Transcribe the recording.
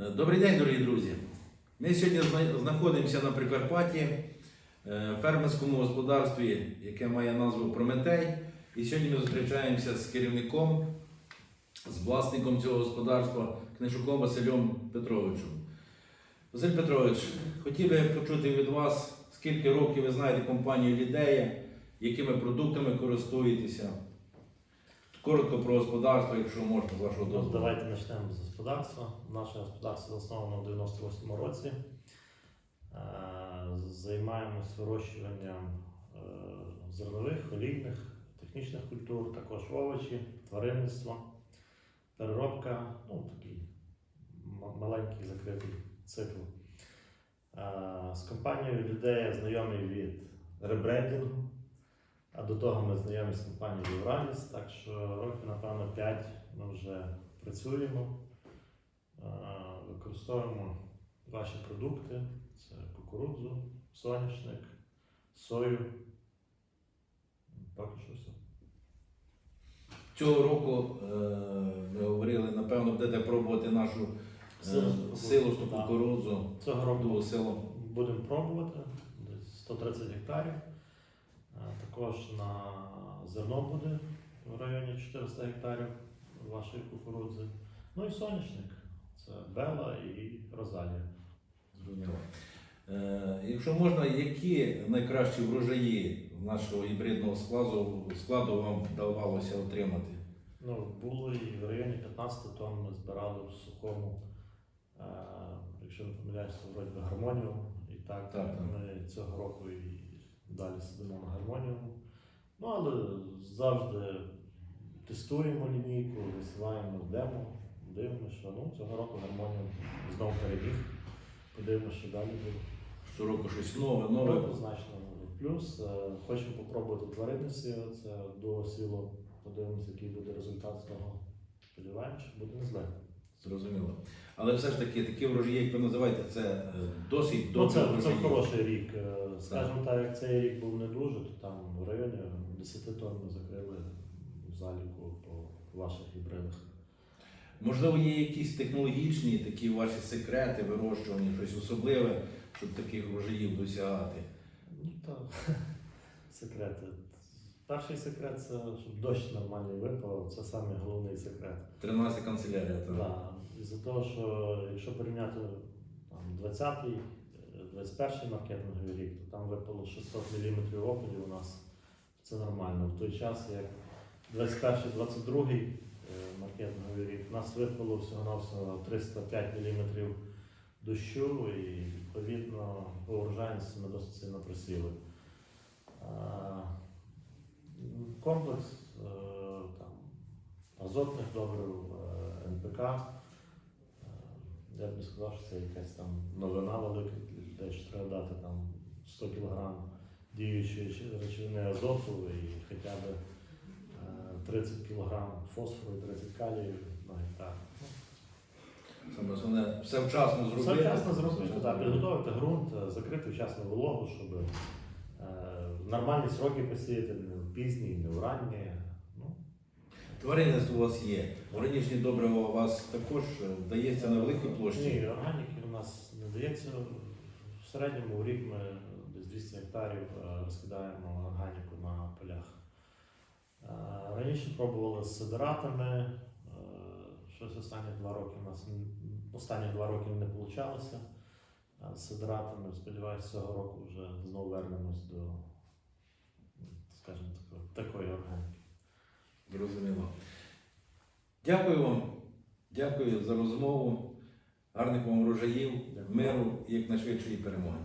Е, Добрий день, дорогі друзі. Ми сьогодні знаходимося на Прикарпатті, е, в фермерському господарстві, яке має назву Прометей. І сьогодні ми зустрічаємося з керівником, з власником цього господарства, книжуком Василем Петровичем. Василь Петрович, хотів би почути від вас, скільки років ви знаєте компанію Лідея, якими продуктами користуєтеся. Коротко про господарство, якщо можна, з вашого Ну, дозволу. давайте почнемо з господарства. Наше господарство засновано в 98-му році. Е, Займаємось вирощуванням е, зернових, олійних, технічних культур, також овочі, тваринництво, переробка, ну такий маленький закритий цикл. Е, З компанією людей знайомий від ребрендингу. А до того ми знайомі з компанією Євраліс, так що років, напевно, 5 ми вже працюємо, е, використовуємо ваші продукти: це кукурудзу, соняшник, сою. Поки що все. Цього року е, ми говорили, напевно, будете пробувати нашу е, Силосту силосту кукурудзу. Цього року силу. будемо пробувати десь 130 гектарів. Також на зерно буде в районі 400 гектарів вашої кукурудзи. Ну і соняшник. Це Бела і Розалія. Зрозуміло. Е, якщо можна, які найкращі врожаї нашого гібридного складу, складу вам вдавалося отримати? Ну, було і в районі 15 тонн ми збирали в сухому, е, якщо не помиляюся, то вроді гармонію. І так, Так, так. ми цього року і далі сидимо на гармонію. Ну, але завжди тестуємо лінійку, висилаємо демо, дивимося, що ну, цього року гармонію знову переміг. Подивимося, що далі буде. Щороку щось нове, нове. однозначно. Плюс е, хочемо попробувати тваринниці, це до сіло. Подивимося, який буде результат з того. Сподіваємося, буде не зле. Зрозуміло. Але все ж таки, такі врожаї, як ви називаєте, це е, досить Ну, це, це хороший рік. Е, Скажімо так, як цей рік був не дуже, то там в районі 10 тонн ми закрили в заліку по ваших гібридах. Можливо, є якісь технологічні такі ваші секрети вирощування, щось особливе, щоб таких врожаїв досягати. Ну так, секрети. Перший секрет це щоб дощ нормальний випав, це самий головний секрет. 13 канцелярія. Так. Да. Із-за того, що якщо порівняти там, 20-й, е, 21-й маркетинговий рік, то там випало 600 мм опадів у нас. Це нормально. В той час, як 21-22 е, маркетинговий рік, у нас випало всього-навсього 305 мм дощу і відповідно по урожайності ми досить сильно просіли. Комплекс е, там, азотних добрив, е, НПК. Е, Я б не сказав, що це якась там новина велика для людей, що треба дати там 100 кг діючої речовини азоту і хоча б е, 30 кг фосфору і 30 калію на гектар. Саме основне, все вчасно Все вчасно зробити, так, підготувати ґрунт, закрити вчасно вологу, щоб в нормальні сроки посіяти, не в пізні, не в ранні. Ну, Тваринництво у вас є. Органічні добрива у вас також е, вдається на великій площі. Ні, органіки у нас не дається. В середньому в рік ми десь 200 гектарів е, розкидаємо органіку на полях. Е, Раніше пробували з сидератами. е, Щось останні два роки у нас останні два роки не вийшло. З сидератами, сподіваюся, цього року вже знову вернемось до, скажімо, такої органіки. Зрозуміло. Дякую вам. Дякую за розмову. Гарних вам врожаїв, миру і якнайшвидшої перемоги.